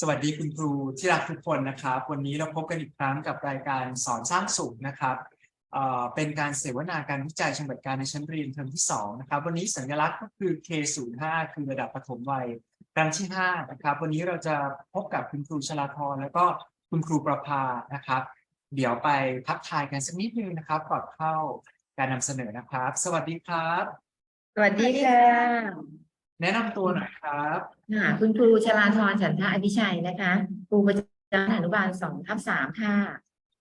สวัสดีคุณครูที่รักทุกคนนะครับ วันนี้เราพบกันอีกครั้งกับรายการสอนสร้างสุขนะครับเอ่อเป็นการเสวนาการวิจัยเชิงปฏิบัติการในชั้นเรียนเทอมที่สองนะครับ วันนี้สัญลักษณ์ก็คือ K05 คือระดับประถมวัยครั้งที่ห้านะครับ วันนี้เราจะพบกับคุณครูชลาธรแล้วก็คุณครูประภานะครับ เดี๋ยวไปทักทายกันสักนิดนึงนะครับก่อนเข้าการนำเสนอนะครับ สวัสดีครับ สวัสดีค่ะ แนะนำตัวหน่อยครับค่ะคุณครูชลาธรฉันทะอภิชัยนะคะ ครูประจำอนุบาลสองทับสามค่ะ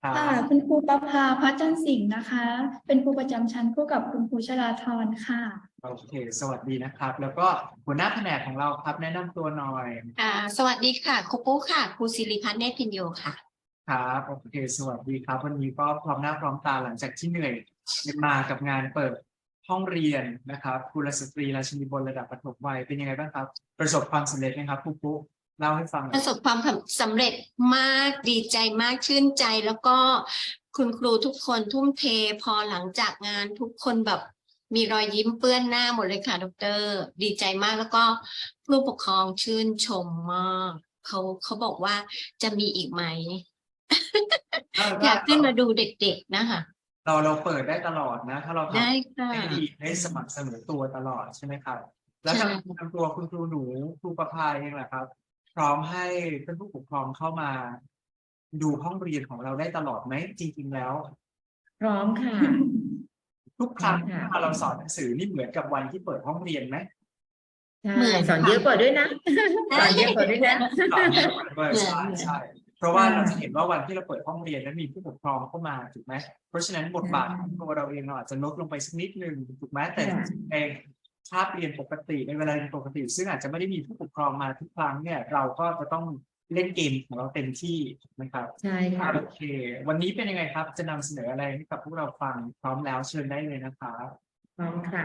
ครับค่ะ คุณครูประภาพัฒน์จันทร์สิงห์นะคะ เป็นครูประจำชั้นคู่กับคุณครูชลาธรค่ะ โอเค สวัสดีนะครับ แล้วก็หัวหน้าแผนกของเราครับ แนะนำตัวหน่อย อ่าสวัสดีค่ะครูปุ๊ค่ะครูศิริพัฒน์เนตรพินโยค่ะ ครับโอเค สวัสดีครับ วันนี้ก็พร้อมหน้าพร้อมตาหลังจากที่เหนื่อยมากับงานเปิด ห้องเรียนนะครับกุลสตรีราชินีบนระดับประถมวัยเป็นยังไงบ้างครับ ประสบความสำเร็จไหมครับปุ๊กปุ๊เล่าให้ฟังหน่ปอยระสบความสำเร็จมากดีใจมากชื่นใจแล้วก็คุณครูทุกคนทุ่มเทพอหลังจากงานทุกคนแบบมีรอยยิ้มเปื้อนหน้าหมดเลยค่ะดรดีใจมากแล้วก็ผู้ปกครองชื่นชมมากเขาเขาบอกว่าจะมีอีกไหมอยากขึ้นมาดูเด็กๆนะคะ เราเราเปิดได้ตลอดนะ ถ้าเราทำได้ค่ะ ให้ดีให้สมัครเสมอตัวตลอดใช่ไหมครับ แล้วใช่ทางทางตัวคุณครูหนูครูประภาเองแหละครับ พร้อมให้เพื่อนผู้ปกครองเข้ามา ดูห้องเรียนของเราได้ตลอดไหมจริง ๆ แล้ว พร้อมค่ะ ทุกครั้งค่ะที่เราสอนหนังสือนี่เหมือนกับวันที่เปิดห้องเรียนไหมใช่เหมือนสอนค่ะเยอะกว่าด้วยนะสอนเยอะกว่าด้วยนะ สอนเยอะกว่าด้วยเหมือน ใช่เหมือนใช่ เพราะว่าค่ะเราจะเห็นว่าวันที่เราเปิดห้องเรียนแล้วมีผู้ปกครองเข้ามาถูกไหมเพราะฉะนั้นบทบาทของตัวเราเองเราอาจจะลดลงไปสักนิดนึงถูกไหมแต่ค่ะในคาบเรียนปกติในเวลาเรียนปกติ ซึ่งอาจจะไม่ได้มีผู้ปกครองมาทุกครั้งเนี่ย เราก็จะต้องเล่นเกมของเราเต็มที่นะครับใช่ค่ะโอเค วันนี้เป็นยังไงครับ จะนำเสนออะไรให้กับพวกเราฟังพร้อมแล้วเชิญได้เลยนะครับพร้อมค่ะ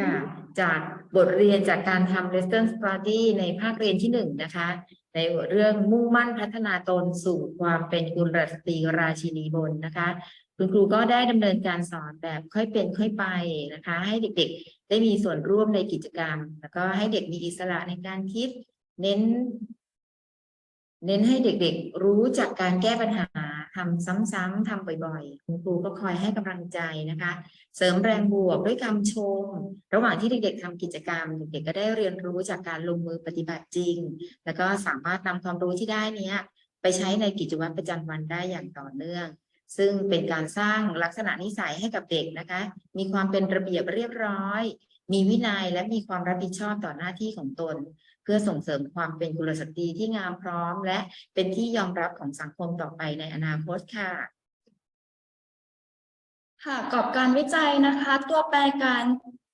ค่ะ จากบทเรียนจากการทำ lesson study ในภาคเรียนที่หนึ่งนะคะ ในเรื่องมุ่งมั่นพัฒนาตนสู่ความเป็นกุลสตรีราชินีบนนะคะ คุณครูก็ได้ดำเนินการสอนแบบค่อยเป็นค่อยไปนะคะ ให้เด็กๆ ได้มีส่วนร่วมในกิจกรรม แล้วก็ให้เด็กมีอิสระในการคิด เน้น เน้นให้เด็กๆ รู้จากการแก้ปัญหา ทำซ้ำๆทำบ่อยๆ คุณครูก็คอยให้กำลังใจนะคะ เสริมแรงบวกด้วยคำชม ระหว่างที่เด็กๆทำกิจกรรม เด็กๆก็ได้เรียนรู้จากการลงมือปฏิบัติจริง แล้วก็สามารถนำความรู้ที่ได้เนี้ยไปใช้ในกิจวัตรประจำวันได้อย่างต่อเนื่อง ซึ่งเป็นการสร้างลักษณะนิสัยให้กับเด็กนะคะ มีความเป็นระเบียบเรียบร้อย มีวินัยและมีความรับผิดชอบต่อหน้าที่ของตน พื่อส่งเสริมความเป็นกุลสตรีที่งามพร้อม และเป็นที่ยอมรับของสังคมต่อไปในอนาคตค่ะค่ะกรอบการวิจัยนะคะ ตัวแปรการ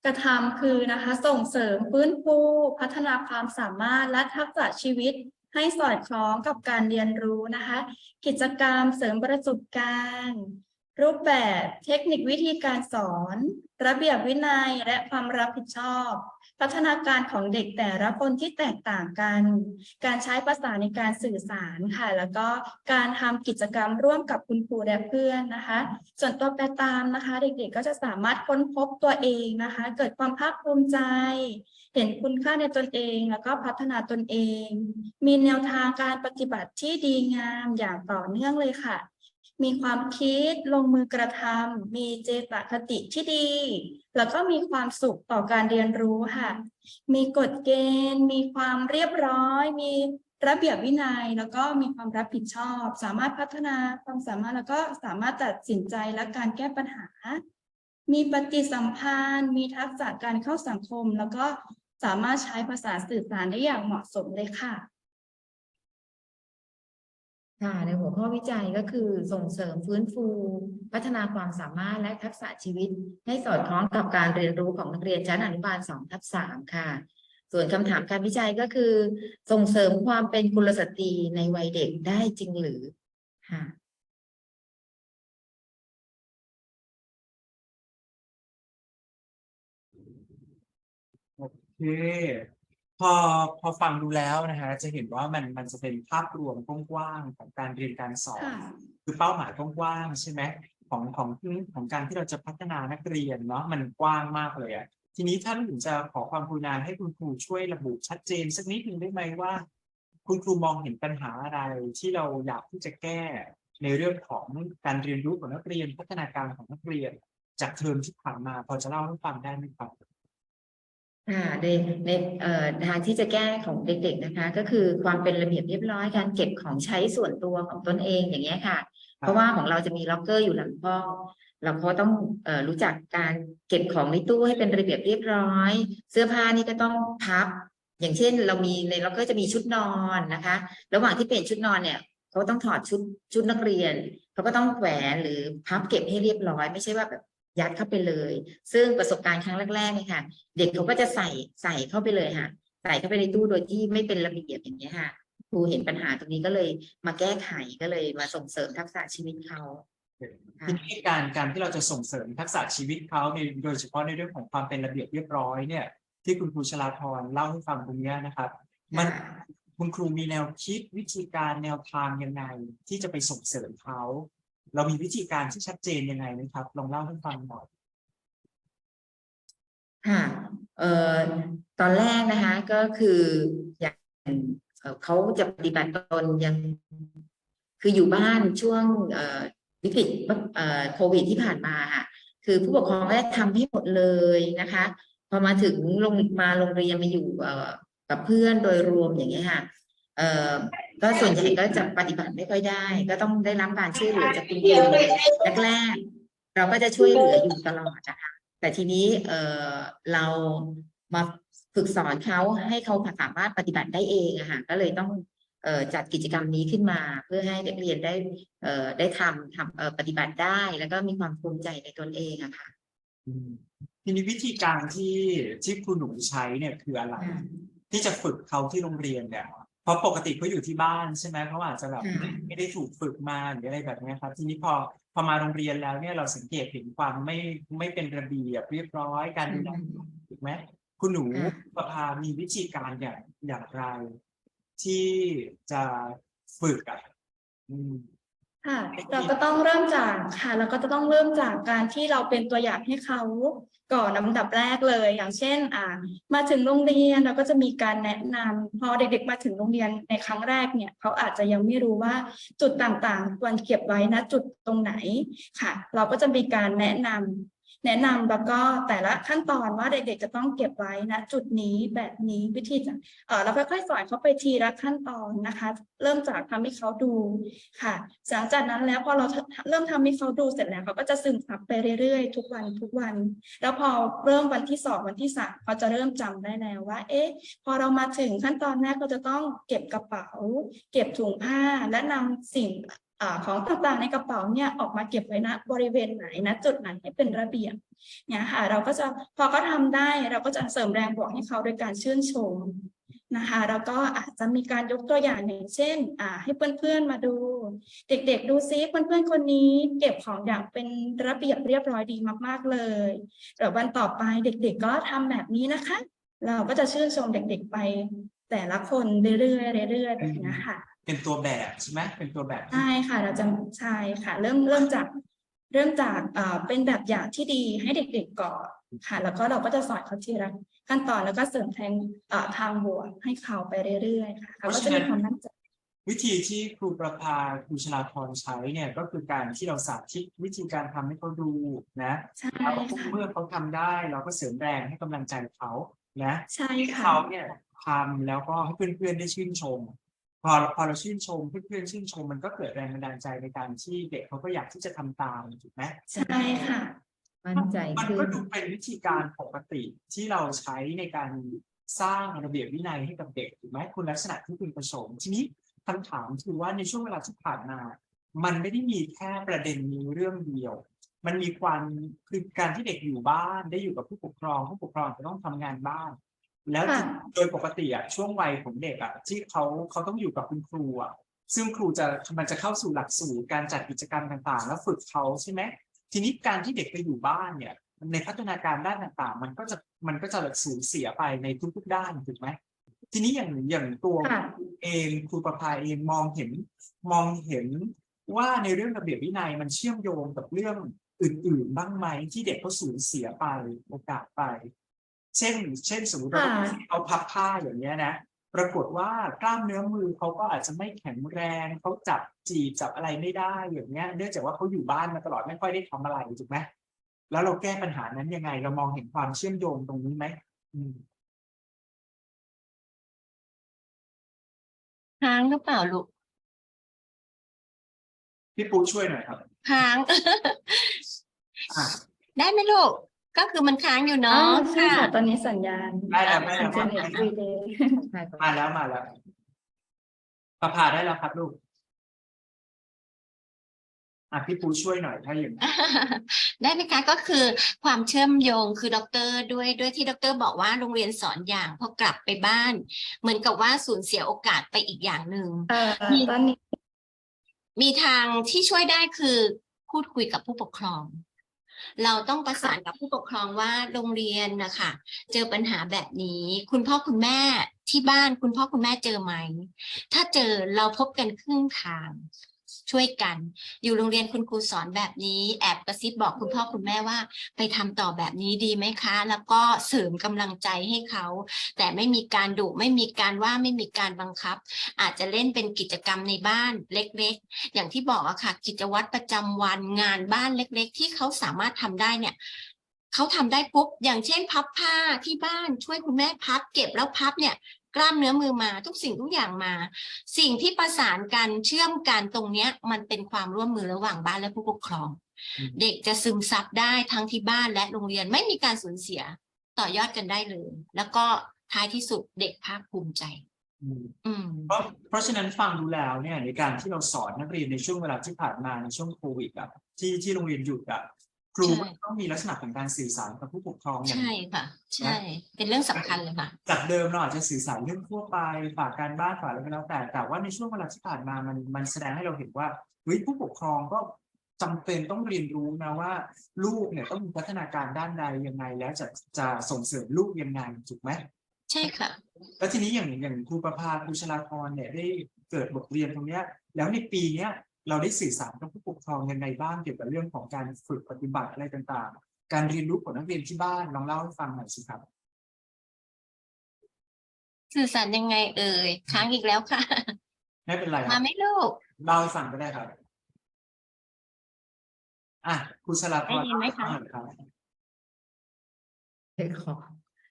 กระทำคือนะคะ ส่งเสริมฟื้นฟูพัฒนาความสามารถและทักษะชีวิตให้สอดคล้องกับการเรียนรู้นะคะ กิจกรรมเสริมประสบการณ์ รูปแบบเทคนิควิธีการสอน ระเบียบวินัยและความรับผิดชอบ พัฒนาการของเด็กแต่ละคนที่แตกต่างกัน การใช้ภาษาในการสื่อสารค่ะ แล้วก็การทำกิจกรรมร่วมกับคุณครูและเพื่อนนะคะ ส่วนตัวแปรตามนะคะ เด็กๆก็จะสามารถค้นพบตัวเองนะคะ เกิดความภาคภูมิใจ เห็นคุณค่าในตนเอง แล้วก็พัฒนาตนเอง มีแนวทางการปฏิบัติที่ดีงามอย่างต่อเนื่องเลยค่ะ มีความคิดลงมือกระทำมีเจตคติที่ดี แล้วก็มีความสุขต่อการเรียนรู้ค่ะ มีกฎเกณฑ์ มีความเรียบร้อย มีระเบียบวินัย แล้วก็มีความรับผิดชอบ สามารถพัฒนาความสามารถแล้วก็สามารถตัดสินใจและการแก้ปัญหา มีปฏิสัมพันธ์ มีทักษะการเข้าสังคม แล้วก็สามารถใช้ภาษาสื่อสารได้อย่างเหมาะสมเลยค่ะ ค่ะในหัวข้อวิจัยก็คือส่งเสริมฟื้นฟู พัฒนาความสามารถและทักษะชีวิต ให้สอดคล้องกับการเรียนรู้ของนักเรียนชั้นอนุบาล2ทับ3ค่ะ ส่วนคำถามการวิจัยก็คือ ส่งเสริมความเป็นกุลสตรีในวัยเด็กได้จริงหรือค่ะโอเค พอพอฟังดูแล้วนะฮะจะเห็นว่ามันมันจะเป็นภาพรวมกว้างๆของการเรียนการสอน ค่ะคือเป้าหมายกว้างๆใช่ไหมของของของการที่เราจะพัฒนานักเรียนเนาะมันกว้างมากเลยอะทีนี้ถ้าถึงจะขอความกรุณาให้คุณครูช่วยระบุชัดเจนสักนิดหนึ่งได้ไหมว่า คุณครูมองเห็นปัญหาอะไรที่เราอยากที่จะแก้ในเรื่องของการเรียนรู้ของนักเรียน พัฒนาการของนักเรียน จากเทอมที่ผ่านมา พอจะเล่าให้ฟังได้ไหมครับ ค่ะในในเอ่อทางที่จะแก้ของเด็ก ๆนะคะ ก็คือความเป็นระเบียบเรียบร้อยการเก็บของใช้ส่วนตัวของตนเองอย่างเงี้ยค่ะ เพราะว่าของเราจะมีล็อกเกอร์อยู่หลังห้องเราก็ต้องเอ่อรู้จักการเก็บของในตู้ให้เป็นระเบียบเรียบร้อย เสื้อผ้านี่ก็ต้องพับ อย่างเช่น เรามีในล็อกเกอร์จะมีชุดนอนนะคะ ระหว่างที่เปลี่ยนชุดนอนเนี่ยเขาต้องถอดชุดชุดนักเรียนเขาก็ต้องแขวนหรือพับเก็บให้เรียบร้อย ไม่ใช่ว่าแบบ ยัดเข้าไปเลย ซึ่งประสบการณ์ครั้งแรกๆเนี่ยค่ะ เด็กเขาก็จะใส่ใส่เข้าไปเลยค่ะใส่เข้าไปในตู้โดยที่ไม่เป็นระเบียบอย่างนี้ยค่ะครูเห็นปัญหาตรงนี้ก็เลยมาแก้ไขก็เลยมาส่งเสริมทักษะชีวิตเขาค่ะทีนี้การการที่เราจะส่งเสริมทักษะชีวิตเขาในโดยเฉพาะในเรื่องของความเป็นระเบียบเรียบร้อยเนี่ย ที่คุณครูชลาธรเล่าให้ฟังตรงเนี้ยนะครับ มันคุณครูมีแนวคิดวิธีการแนวทางยังไงที่จะไปส่งเสริมเขา เรามีวิธีการที่ชัดเจนยังไงไหมครับ ลองเล่าให้ฟังหน่อยค่ะเอ่อตอนแรกนะคะก็คืออย่างเขาจะปฏิบัติตนยัง คืออยู่บ้านช่วงวิกฤตโควิดที่ผ่านมาค่ะคือผู้ปกครองก็ทำให้หมดเลยนะคะ พอมาถึงลงมาโรงเรียนมาอยู่กับเพื่อนโดยรวมอย่างเงี้ยค่ะ ก็ส่วนใหญ่ก็จะปฏิบัติไม่ค่อยได้ ก็ต้องได้รับการช่วยเหลือจากคุณครูแรกๆเราก็จะช่วยเหลืออยู่ตลอดนะคะแต่ทีนี้เอ่อเรามาฝึกสอนเขาให้เขาสามารถปฏิบัติได้เองอะค่ะก็เลยต้องเอ่อจัดกิจกรรมนี้ขึ้นมา เพื่อให้นักเรียนได้เอ่อได้ทำทำเอ่อปฏิบัติได้ แล้วก็มีความภูมิใจในตนเองอะค่ะอืมทีนี้วิธีการที่ที่ครูหนูใช้เนี่ยคืออะไร ที่จะฝึกเขาที่โรงเรียนเนี่ย เพราะปกติเขาอยู่ที่บ้านใช่ไหมเขาอาจจะแบบค่ะไม่ได้ถูกฝึกมาหรืออะไรแบบเนี้ยครับ ทีนี้พอพอมาโรงเรียนแล้วเนี่ยเราสังเกตเห็นความไม่ไม่เป็นระเบียบเรียบร้อยการดูแลถูกไหมคุณหนูค่ะประภามีวิธีการอย่างอย่างไรที่จะฝึกอะอืม ค่ะเราก็ต้องเริ่มจากค่ะเราก็จะต้องเริ่มจากการที่เราเป็นตัวอย่างให้เขาก่อนลำดับแรกเลย อย่างเช่น อ่า มาถึงโรงเรียนเราก็จะมีการแนะนำพอเด็กๆมาถึงโรงเรียนในครั้งแรกเนี่ยเขาอาจจะยังไม่รู้ว่าจุดต่างๆควรเก็บไว้นะจุดตรงไหนค่ะ เราก็จะมีการแนะนำ แนะนำแล้วก็แต่ละขั้นตอนว่าเด็กๆจะต้องเก็บไว้นะจุดนี้แบบนี้วิธีจะเออเราค่อยๆสอนเขาไปทีละขั้นตอนนะคะ เริ่มจากทำให้เขาดูค่ะหลังจากนั้นแล้วพอเราเริ่มทำให้เขาดูเสร็จแล้วเขาก็จะซึมซับไปเรื่อยๆ ทุกวันทุกวัน แล้วพอเริ่มวันที่สองวันที่สามเขาจะเริ่มจำได้แล้วว่า เอ๊ะ พอเรามาถึงขั้นตอนแรกก็จะต้องเก็บกระเป๋า เก็บถุงผ้าและนำสิ่ง อของต่างๆในกระเป๋าเนี่ยออกมาเก็บไว้ณบริเวณไหนณจุดไหนให้เป็นระเบียบเนี่ยค่ะเราก็จะพอเขาทำได้เราก็จะเสริมแรงบวกให้เขาโดยการชื่นชมนะคะแล้วก็อาจจะมีการยกตัวอย่างอย่างเช่นอ่าให้เพื่อนๆมาดู เด็กๆดูซิเพื่อนๆคนนี้เก็บของอย่างเป็นระเบียบเรียบร้อยดีมากๆเลยเดี๋ยววันต่อไปเด็ก ๆ ก็ทำแบบนี้นะคะ เราก็จะชื่นชมเด็ก ๆ ไป แต่ละคนเรื่อยๆเรื่อยๆแบบนี้ค่ะเป็นตัวแบบใช่ไหมเป็นตัวแบบที่ใช่ค่ะเราจะใช่ค่ะ เริ่มเริ่มจากเริ่มจากเอ่อเป็นแบบอย่างที่ดีให้เด็กๆก่อนค่ะ แล้วก็เราก็จะสอนเขาทีละขั้นตอนแล้วก็เสริมแทงเอ่อทางบวกให้เขาไปเรื่อยๆค่ะเขาก็จะมีความมั่นใจวิธีที่ครูประภาครูชลาธรใช้เนี่ยก็คือการที่เราสาธิตวิธีการทำให้เขาดูนะใช่แล้วค่ะเมื่อเขาทำได้เราก็เสริมแรงให้กำลังใจเขา นะใช่ให้ค่ะ เขาเนี่ยทำแล้วก็ให้เพื่อนๆได้ชื่นชม พอพอเราชื่นชมเพื่อนๆชื่นชมมันก็เกิดแรงบันดาลใจในการที่เด็กเขาก็อยากที่จะทำตามถูกไหม ใช่ค่ะ มั่นใจมันขึ้ก็นดูเป็นวิธีการปกติที่เราใช้ในการสร้างระเบียบวินัยให้กับเด็กถูกไหมคุณลักษณะที่คุณประสงค์ทีนี้คำถามคือว่าในช่วงเวลาที่ผ่านมา มันไม่ได้มีแค่ประเด็นนี้เรื่องเดียว มันมีความคือการที่เด็กอยู่บ้านได้อยู่กับผู้ปกครองผู้ปกครองจะต้องทำงานบ้าน แล้วค่ะโดยปกติอะช่วงวัยของเด็กอะที่เขาเขาต้องอยู่กับคุณครูอะซึ่งครูจะมันจะเข้าสู่หลักสูตรการจัดกิจกรรมต่างๆ แล้วฝึกเขาใช่ไหมทีนี้การที่เด็กไปอยู่บ้านเนี่ย ในพัฒนาการด้านต่างๆ มันก็จะมันก็จะสูญเสียไปในทุกๆด้านถูกไหมทีนี้อย่างอย่างตัวค่ะเองครูประภาเองมองเห็นมองเห็นว่าในเรื่องระเบียบวินัยมันเชื่อมโยงกับเรื่อง อื่นๆ บ้างไหมที่เด็กเขาสูญเสียไปโอกาสไป เช่น เช่นสมมติว่าค่ะเอาพับผ้าอย่างเงี้ยนะปรากฏว่ากล้ามเนื้อมือเขาก็อาจจะไม่แข็งแรงเขาจับจีบจับอะไรไม่ได้อย่างเงี้ย เนื่องจากว่าเขาอยู่บ้านมาตลอดไม่ค่อยได้ทำอะไรถูกไหมแล้วเราแก้ปัญหานั้นยังไง เรามองเห็นความเชื่อมโยงตรงนี้ไหมอืมค้างหรือเปล่าลูกพี่ปูช่วยหน่อยครับ ค้าง อะได้ไหมลูก ก็คือมันค้างอยู่อ๋อเนาะใช่ค่ะตอนนี้สัญญาณได้แล้วได้อิแล้วนเทอร์เน็ตได้ฟรีเดย์ใช่ครับมาแล้วมาแล้วประพาได้แล้วครับลูกอะพี่ปูช่วยหน่อยถ้าอย่างนั้น ได้ไหมคะก็คือความเชื่อมโยงคือด็อกเตอร์ด้วยด้วยที่ด็อกเตอร์บอกว่าโรงเรียนสอนอย่างพอกลับไปบ้าน เหมือนกับว่าสูญเสียโอกาสไปอีกอย่างหนึ่ง เอ่อมีตอนนี้ มีทางที่ช่วยได้คือพูดคุยกับผู้ปกครอง เราต้องประสานกับผู้ปกครองว่าโรงเรียนนะคะเจอปัญหาแบบนี้ คุณพ่อคุณแม่ที่บ้านคุณพ่อคุณแม่เจอไหม ถ้าเจอเราพบกันครึ่งทาง ช่วยกัน อยู่โรงเรียนคุณครูสอนแบบนี้ แอบกระซิบบอกคุณพ่อคุณแม่ว่า ไปทำต่อแบบนี้ดีไหมคะ แล้วก็เสริมกำลังใจให้เขา แต่ไม่มีการดุไม่มีการว่าไม่มีการบังคับ อาจจะเล่นเป็นกิจกรรมในบ้านเล็กๆ อย่างที่บอกอะค่ะ กิจวัตรประจำวันงานบ้านเล็ก ๆ ที่เขาสามารถทำได้เนี่ยเขาทำได้ปุ๊บอย่างเช่นพับผ้าที่บ้านช่วยคุณแม่พับ เก็บแล้วพับเนี่ย กล้ามเนื้อมือมาทุกสิ่งทุกอย่างมา สิ่งที่ประสานกันเชื่อมกันตรงเนี้ย มันเป็นความร่วมมือระหว่างบ้านและผู้ปกครองอืมเด็กจะซึมซับได้ทั้งที่บ้านและโรงเรียนไม่มีการสูญเสียต่อยอดกันได้เลย แล้วก็ท้ายที่สุดเด็กภาคภูมิใจอืมอืมเพราะเพราะฉะนั้นฟังดูแล้วเนี่ยในการที่เราสอนนักเรียนในช่วงเวลาที่ผ่านมาในช่วงโควิดอะที่ที่โรงเรียนหยุดอะ ครูใช่ก็ต้องมีลักษณะของการสื่อสารกับผู้ปกครองอย่างใช่ค่ะ ใช่ เป็นเรื่องสำคัญเลยค่ะ จากเดิมเราอาจจะสื่อสารเรื่องทั่วไปฝากการบ้านฝากอะไรก็แล้วแต่ แต่ว่าในช่วงเวลาที่ผ่านมามันมันแสดงให้เราเห็นว่าเฮ้ยผู้ปกครองก็จำเป็นต้องเรียนรู้นะว่า ลูกเนี่ยต้องมีพัฒนาการด้านใดยังไง แล้วจะจะส่งเสริมลูกยังไงถูกไหมใช่ค่ะ แล้วทีนี้อย่างอย่างครูประภาครูชลาธรเนี่ยได้เกิดบทเรียนตรงเนี้ย แล้วในปีเนี้ย เราได้สื่อสารกับผู้ปกครองยังไงบ้างเกี่ยวกับเรื่องของการฝึกปฏิบัติอะไรต่างๆ การเรียนรู้ของนักเรียนที่บ้านลองเล่าให้ฟังหน่อยสิครับ สื่อสารยังไงเอ่ยค้างอีกแล้วค่ะ ไม่เป็นไรคมารับไหม่ลูก เล่าให้ฟังก็ได้ครับ อะครูชลาธรได้ยินไหมคะเล่าให้ฟังหน่อยครับเดี๋ยวขอ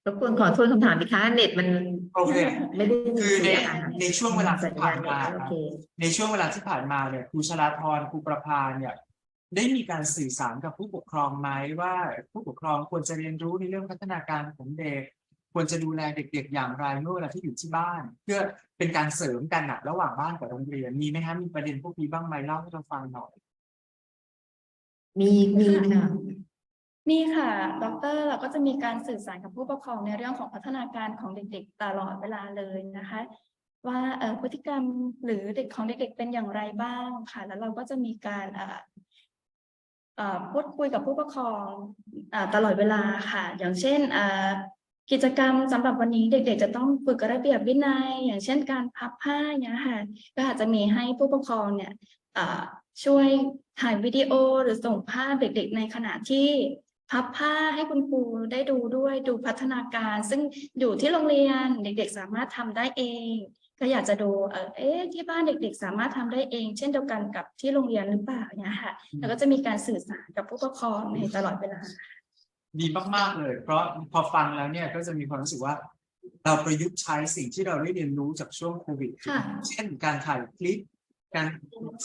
รบกวนขอทวนคำถามอีกครั้งเน็ตมันโอเค ไม่ได้ยินคือในเสียงะในช่วงเวลาสัที่ญผ่าญานณมาโอเคในช่วงเวลาที่ผ่านมาเนี่ยครูชลาธรครูประภาเนี่ย ได้มีการสื่อสารกับผู้ปกครองไหมว่าผู้ปกครองควรจะเรียนรู้ในเรื่องพัฒนาการของเด็ก ควรจะดูแลเด็ก ๆ อย่างไรเมื่อเวลาที่อยู่ที่บ้าน เพื่อเป็นการเสริมกันอะระหว่างบ้านกับโรงเรียนมีไหมฮะมีประเด็นพวกนี้บ้างไหมเล่าให้เราฟังหน่อย มีมีค่ะ มีค่ะดรเราก็จะมีการสื่อสารกับผู้ปกครองในเรื่องของพัฒนาการของเด็กๆ ตลอดเวลาเลยนะคะ ว่าพฤติกรรมหรือเด็กของเด็กๆเป็นอย่างไรบ้างค่ะ แล้วเราก็จะมีการพูดคุยกับผู้ปกครองอตลอดเวลาค่ะ อย่างเช่นกิจกรรมสำหรับวันนี้เด็ก ๆ จะต้องฝึกระเบียบวินัย อย่างเช่นการพับผ้าเงี้ยค่ะก็อาจจะมีให้ผู้ปกครองเนี่ยช่วยถ่ายวิดีโอหรือส่งภาพเด็ก ๆ ในขณะที่ พับผ้าให้คุณครูได้ดูด้วยดูพัฒนาการ ซึ่งอยู่ที่โรงเรียนเด็กๆ สามารถทำได้เอง ก็อยากจะดูเออเอ๊ะที่บ้านเด็กๆ สามารถทำได้เอง เช่นเดียวกันกับที่โรงเรียนหรือเปล่าเนี่ยค่ะอืมแล้วก็จะมีการสื่อสารกับผู้ปกครองในตลอดเวลาดีมากๆเลย เพราะพอฟังแล้วเนี่ยก็จะมีความรู้สึกว่า เราประยุกต์ใช้สิ่งที่เราได้เรียนรู้จากช่วงโควิดค่ะเช่นการถ่ายคลิปการ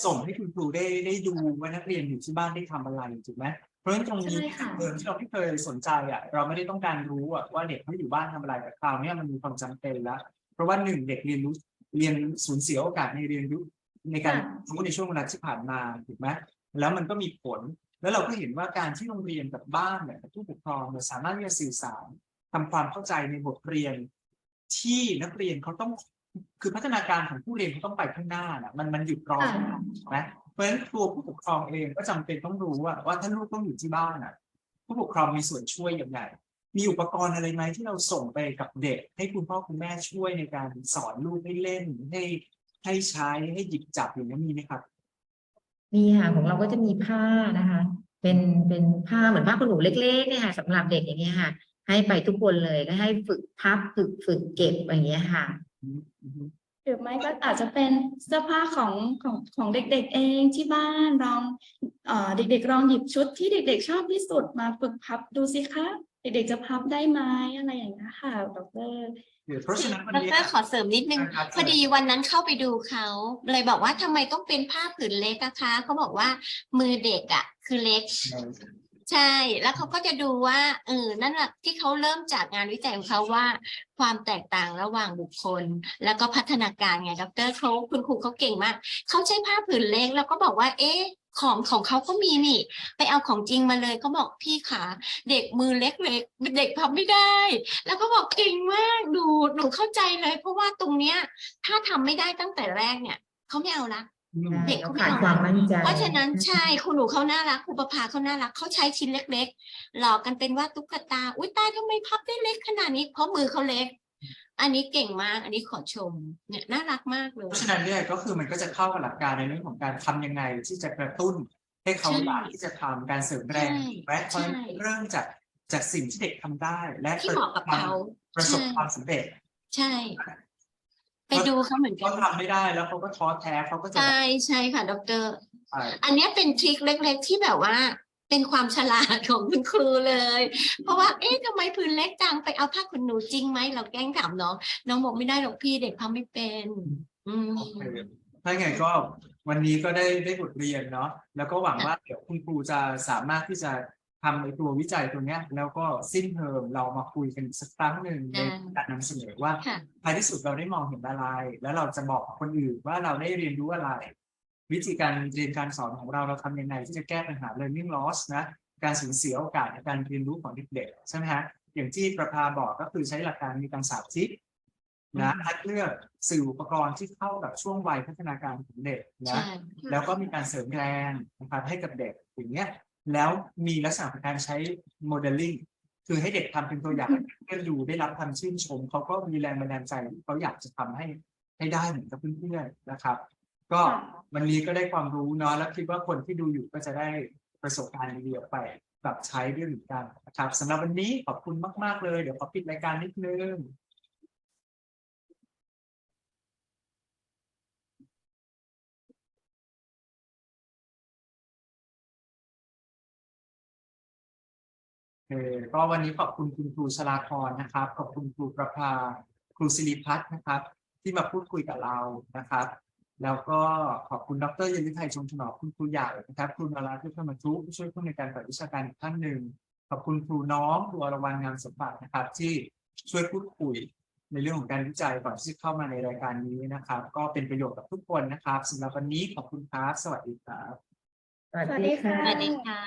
ส่งให้คุณครูได้ได้ดูว่านักเรียนอยู่ที่บ้านได้ทำอะไรถูกไหม เพราะฉะนั้นตรงนี้ใช่ค่ะ เดิมที่เราไม่เคยสนใจอะ เราไม่ได้ต้องการรู้อะว่าเด็กเขาอยู่บ้านทำอะไรแต่คราวเนี้ยมันมีความจำเป็นแล้ว เพราะว่าหนึ่งเด็กเรียนรู้เรียนสูญเสียโอกาสในเรียนรู้ในการค่ะ รู้ในช่วงเวลาที่ผ่านมาถูกไหมแล้วมันก็มีผล แล้วเราก็เห็นว่าการที่โรงเรียนกับบ้านเนี่ยกับผู้ปกครองเนี่ยสามารถที่จะสื่อสารทำความเข้าใจในบทเรียน ที่นักเรียนเขาต้องคือพัฒนาการของผู้เรียนเขาต้องไปข้างหน้าน่ะมันมันหยุดรอไม่ได้ถูกไหมเพ ราะฉะนั้นตัวผู้ปกครองเองก็จำเป็นต้องรู้ว่าว่าถ้าลูกต้องอยู่ที่บ้านอะ ผู้ปกครองมีส่วนช่วยอย่างไรมีอุปกรณ์อะไรไหมที่เราส่งไปกับเด็ก ให้คุณพ่อคุณแม่ช่วยในการสอนลูกให้เล่นให้ให้ใช้ให้หยิบจับอย่างนี้นมีไหมครับมีค่ะของเราก็จะมีผ้านะคะ เป็นเป็นผ้าเหมือนผ้าขนหนูเล็กๆเนี่ยค่ะสำหรับเด็กอย่างเงี้ยค่ะ ให้ไปทุกคนเลยก็ให้ฝึกพับฝึกฝึกเก็บอย่างเงี้ยค่ะอืมอืม หรือไม่ก็อาจจะเป็นเสื้อผ้าของของของเด็กๆเองที่บ้านลองเอ่อเด็กๆลองหยิบชุดที่เด็ก ๆ ชอบที่สุดมาฝึกพับดูสิคะเด็กๆจะพับได้ไหมอะไรอย่างเงี้ยค่ะดรเดี๋ยวเพราะฉะนั้นวันดนี้รขอเสริมนิดนึงครับพอดีวันนั้นเข้าไปดูเขา เลยบอกว่าทำไมต้องเป็นผ้าผืนเล็กอะคะเขาบอกว่ามือเด็กอะคือเล็ก ใช่ แล้วเขาก็จะดูว่าเออนั่นแหละที่เขาเริ่มจากงานวิจัยของเขาว่า ความแตกต่างระหว่างบุคคล แล้วก็พัฒนาการไงดรเขาคุณครูเขาเก่งมากเขาใช้ผ้าผืนเล็กแล้วก็บอกว่า เอ๊ะของของเขาก็มีนี่ ไปเอาของจริงมาเลยก็บอกพี่ขาเด็กมือเล็กๆเด็กพับไม่ได้ แล้วก็บอกเก่งมากดูหนูเข้าใจเลย เพราะว่าตรงเนี้ย ถ้าทำไม่ได้ตั้งแต่แรกเนี่ยเขาไม่เอาละ เด็กเขาเขาไม่ขาดเอาความมั่นใจ เพราะฉะนั้นใช่คุณหนูเขาน่ารักครูประภาเขาน่ารักเขาใช้ชิ้นเล็ก ๆ หลอกกันเป็นว่าตุ๊กตา อุ้ยตายทำไมพับได้เล็กขนาดนี้ เพราะมือเขาเล็ก อันนี้เก่งมาก อันนี้ขอชม เนี่ยน่ารักมากเลย เพราะฉะนั้นเนี่ยก็คือมันก็จะเข้ากับหลักการในเรื่องของการทำยังไงที่จะกระตุ้น ให้เขาใช่อยากที่จะทำการเสริมแรงใช่และเพราะฉะนั้นใช่เริ่มจากจากสิ่งที่เด็กทำได้ และที่เหมาะกับเขาประสบใช่ความสำเร็จ ใช่ ไปดูเขาเหมือนกัเขานทำไม่ได้แล้วเขาก็ท้อแท้เขาก็จะใช่ใช่ค่ะดรอ่าอันเนี้ยเป็นทริคเล็กๆที่แบบว่า เป็นความฉลาดของคุณครูเลย เพราะว่าเอ๊ะทำไมพื้นเล็กจังไปเอาผ้าขนหนูจริงไหมเราแกล้งถามน้องน้องบอกไม่ได้หรอกพี่เด็กทำไม่เป็น อืม โอเคถ้าไงก็วันนี้ก็ได้ได้บทเรียนเนาะแล้วก็หวังว่าเดี๋ยวคุณครูจะสามารถที่จะ ทำไอ้ตัววิจัยตัวเนี้ย แล้วก็สิ้นเทอมเรามาคุยกันอีกสักครั้งหนึ่งในได้การนำเสนอว่าค่ะท้ายที่สุดเราได้มองเห็นอะไร แล้วเราจะบอกคนอื่นว่าเราได้เรียนรู้อะไร วิธีการเรียนการสอนของเราเราทำยังไงที่จะแก้ปัญหา learning loss นะการสูญเสียโอกาสในการเรียนรู้ของเด็กๆใช่ไหมฮะอย่างที่ประภาบอกก็คือใช้หลักการมีการสาธิตนะอืมคัดเลือกสื่ออุปกรณ์ที่เข้ากับช่วงวัยพัฒนาการของเด็กนะใช่แล้วก็มีการเสริมแรงนะครับให้กับเด็กอย่างเงี้ย แล้วมีลักษณะของการใช้โมเดลลิ่งคือให้เด็กทำเป็นตัวอย่างให้เพื่อนดูได้รับคำชื่นชมเขาก็มีแรงบันดาลใจที่เขาอยากจะทำให้ให้ได้เหมือนกับเพื่อนๆนะครับ ก็วันนี้ก็ได้ความรู้เนาะแล้วคิดว่าคนที่ดูอยู่ก็จะได้ประสบการณ์ดีๆออกไปปรับใช้ด้วยเหมือนกันนะครับสำหรับวันนี้ขอบคุณมาก ๆ เลย เดี๋ยวขอปิดรายการนิดนึง เออก็วันนี้ขอบคุณคุณครูชลาธรนะครับ ขอบคุณครูประภา ครูศิริพัฒน์นะครับ ที่มาพูดคุยกับเรานะครับ แล้วก็ขอบคุณดรยนวิทัยชมถนอมคุณครูใหญ่นะครับครูนาราทุกธรรมทุผู้ช่วยผู้ในวยการฝ่ายวิชาการอีกท่านหนึ่งขอบคุณครูน้องครูอรวรรณงามสมบัตินะครับ ที่ช่วยพูดคุยในเรื่องของการวิจัยก่อนที่จะเข้ามาในรายการนี้นะครับ ก็เป็นประโยชน์กับทุกคนนะครับสำหรับวันนี้ขอบคุณครับ สวัสดีครับ สวัสสวัสดีดีค่ะค่ะสวัสดีค่ะ